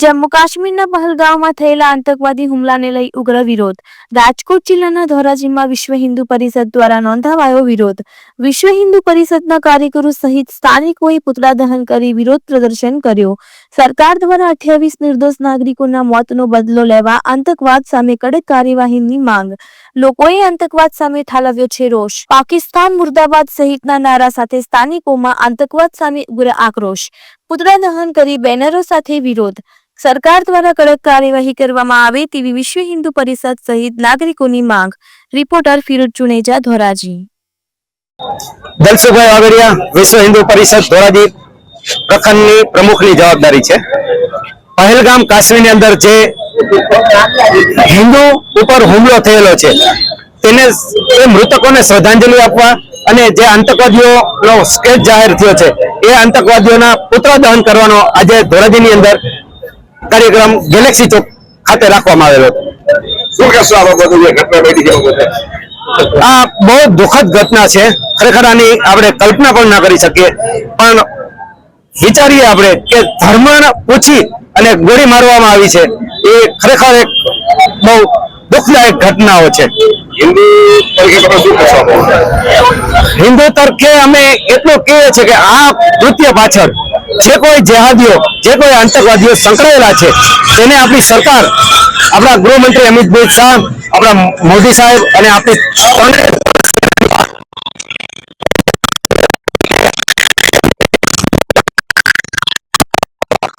જમ્મુ કાશ્મીરના પહલગામમાં થયેલા આતંકવાદી હુમલાને લઈ ઉગ્ર વિરોધ. રાજકોટ જિલ્લાના ધોરાજીમાં વિશ્વ હિન્દુ પરિષદ દ્વારા નોંધાવાયો વિરોધ. વિશ્વ હિન્દુ પરિષદના કાર્યકરો સહિત સ્થાનિકોએ પુતળા દહન કરી વિરોધ પ્રદર્શન કર્યો. સરકાર દ્વારા અઠ્યાવીસ નિર્દોષ નાગરિકોના મોતનો બદલો લેવા આતંકવાદ સામે કડક કાર્યવાહીની માંગ. લોકોએ આતંકવાદ સામે ઠાલવ્યો છે રોષ. પાકિસ્તાન મુર્દાબાદ સહિતના નારા સાથે સ્થાનિકોમાં આતંકવાદ સામે ઉગ્ર આક્રોશ. પુતળા દહન કરી બેનરો સાથે વિરોધ. સરકાર દ્વારા કડક કાર્યવાહી કરવામાં આવે તેવી વિશ્વ હિન્દુ પરિષદ સહિત નાગરિકોની માંગ. રિપોર્ટર ફિરોજ ચુનેજા ધોરાજી. દલસુભાઈ વાગડિયા વિશ્વ હિન્દુ પરિષદ, ધોરાજી પ્રખંડની પ્રમુખની જવાબદારી છે. પહેલગામ કાશ્મીરની અંદર જે હિન્દુ ઉપર હુમલો થયેલો છે, તેને એ મૃતકોને શ્રદ્ધાંજલિ આપવા અને જે આતંકવાદીઓનો સ્કેચ જાહેર થયો છે એ આતંકવાદીઓના પુત્ર દહન કરવાનો આજે ધોરાજીની અંદર કાર્યક્રમ ગેલેક્સી ચોક ખાતે રાખવામાં આવેલો શું કહેશો આ બાબતે? જે ઘટના બની છે આ બહુ દુઃખદ ઘટના છે. ખરેખર આની આપણે કલ્પના પણ ના કરી શકીએ. પણ વિચારીએ આપણે કે ધર્મ પૂછી અને ગોળી મારવામાં આવી છે. એ ખરેખર એક બહુ દુઃખદાયક ઘટનાઓ છે. હિન્દુ શું કહેશો? હિન્દુ તરફે અમે એટલું કહીએ છીએ કે આ કૃત્ય પાછળ જે કોઈ જેહાદીઓ, જે કોઈ આતંકવાદીઓ સંકળાયેલા છે, તેને આપણી સરકાર, આપણા ગૃહમંત્રી અમિતભાઈ શાહ, આપણા મોદી સાહેબ અને આપણી